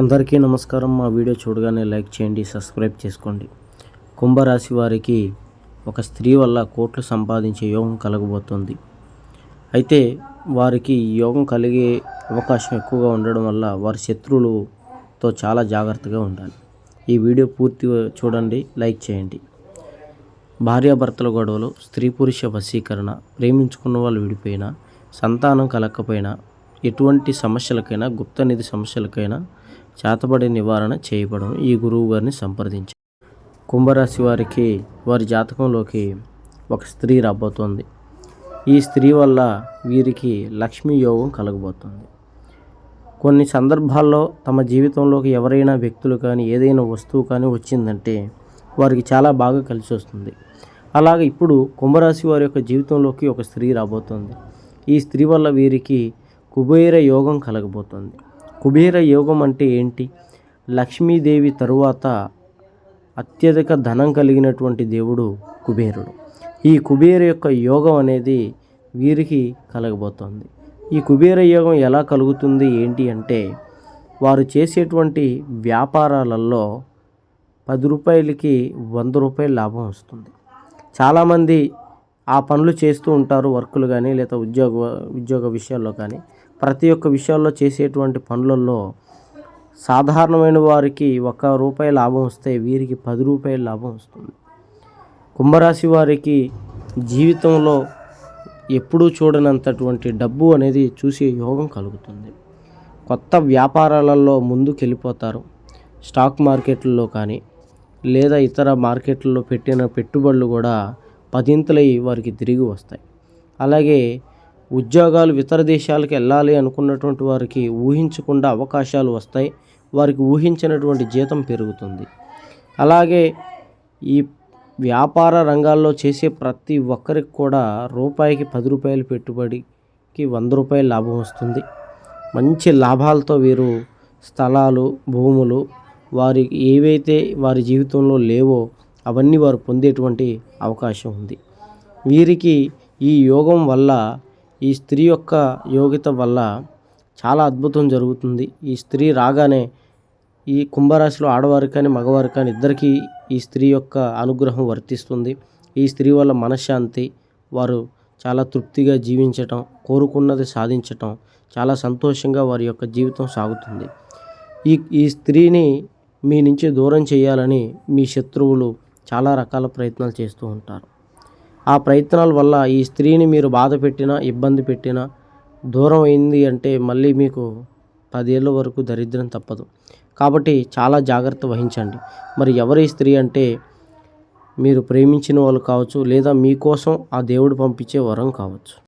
అందరికీ నమస్కారం. మా వీడియో చూడగానే లైక్ చేయండి సబ్స్క్రైబ్ చేసుకోండి. కుంభరాశి వారికి ఒక స్త్రీ వల్ల కోట్లు సంపాదించే యోగం కలగబోతుంది. అయితే వారికి యోగం కలిగే అవకాశం ఎక్కువగా ఉండడం వల్ల వారి శత్రువులతో చాలా జాగ్రత్తగా ఉండాలి. ఈ వీడియో పూర్తిగా చూడండి లైక్ చేయండి. భార్యాభర్తల గొడవలు స్త్రీ పురుష వశీకరణ ప్రేమించుకున్న వాళ్ళు విడిపోయినా సంతానం కలగకపోయినా ఎటువంటి సమస్యలకైనా గుప్తనిధి సమస్యలకైనా చేతబడి నివారణ చేయబడం ఈ గురువు గారిని సంప్రదించారు కుంభరాశి వారికి వారి జాతకంలోకి ఒక స్త్రీ రాబోతోంది. ఈ స్త్రీ వల్ల వీరికి లక్ష్మీ యోగం కలగబోతుంది. కొన్ని సందర్భాల్లో తమ జీవితంలోకి ఎవరైనా వ్యక్తులు కానీ ఏదైనా వస్తువు కానీ వచ్చిందంటే వారికి చాలా బాగా కలిసి వస్తుంది. అలాగే ఇప్పుడు కుంభరాశి వారి యొక్క జీవితంలోకి ఒక స్త్రీ రాబోతుంది. ఈ స్త్రీ వల్ల వీరికి కుబేర యోగం కలగబోతుంది. కుబేర యోగం అంటే ఏంటి? లక్ష్మీదేవి తరువాత అత్యధిక ధనం కలిగినటువంటి దేవుడు కుబేరుడు. ఈ కుబేర యొక్క యోగం అనేది వీరికి కలగబోతోంది. ఈ కుబేర యోగం ఎలా కలుగుతుంది? ఏంటి అంటే వారు చేసేటువంటి వ్యాపారాలలో పది రూపాయలకి వంద రూపాయల లాభం వస్తుంది. చాలామంది ఆ పనులు చేస్తూ ఉంటారు వర్కులు కానీ లేదా ఉద్యోగ ఉద్యోగ విషయాల్లో కానీ. ప్రతి ఒక్క విషయాల్లో చేసేటువంటి పనులలో సాధారణమైన వారికి ఒక రూపాయి లాభం వస్తే వీరికి పది రూపాయల లాభం వస్తుంది. కుంభరాశి వారికి జీవితంలో ఎప్పుడూ చూడనంతటువంటి డబ్బు అనేది చూసే యోగం కలుగుతుంది. కొత్త వ్యాపారాలలో ముందుకెళ్ళిపోతారు. స్టాక్ మార్కెట్లలో కానీ లేదా ఇతర మార్కెట్లలో పెట్టిన పెట్టుబడులు కూడా పదింతలై వారికి తిరిగి వస్తాయి. అలాగే ఉద్యోగాలు ఇతర దేశాలకు వెళ్ళాలి అనుకున్నటువంటి వారికి ఊహించకుండా అవకాశాలు వస్తాయి. వారికి ఊహించినటువంటి జీతం పెరుగుతుంది. అలాగే ఈ వ్యాపార రంగాల్లో చేసే ప్రతి ఒక్కరికి కూడా రూపాయికి పది రూపాయలు పెట్టుబడికి వంద రూపాయలు లాభం వస్తుంది. మంచి లాభాలతో వీరు స్థలాలు భూములు వారి ఏవైతే వారి జీవితంలో లేవో అవన్నీ వారు పొందేటువంటి అవకాశం ఉంది. వీరికి ఈ యోగం వల్ల ఈ స్త్రీ యొక్క యోగిత వల్ల చాలా అద్భుతం జరుగుతుంది. ఈ స్త్రీ రాగానే ఈ కుంభరాశిలో ఆడవారు కానీ మగవారు కానీ ఇద్దరికీ ఈ స్త్రీ యొక్క అనుగ్రహం వర్తిస్తుంది. ఈ స్త్రీ వల్ల మనశ్శాంతి వారు చాలా తృప్తిగా జీవించటం కోరుకున్నది సాధించటం చాలా సంతోషంగా వారి యొక్క జీవితం సాగుతుంది. ఈ ఈ స్త్రీని మీ నుంచి దూరం చేయాలని మీ శత్రువులు చాలా రకాల ప్రయత్నాలు చేస్తూ ఉంటారు. ఆ ప్రయత్నాల వల్ల ఈ స్త్రీని మీరు బాధ పెట్టినా ఇబ్బంది పెట్టినా దూరం అయింది అంటే మళ్ళీ మీకు పదేళ్ళ వరకు దరిద్రం తప్పదు. కాబట్టి చాలా జాగ్రత్త వహించండి. మరి ఎవరి స్త్రీ అంటే మీరు ప్రేమించిన వాళ్ళు కావచ్చు లేదా మీకోసం ఆ దేవుడు పంపించే వరం కావచ్చు.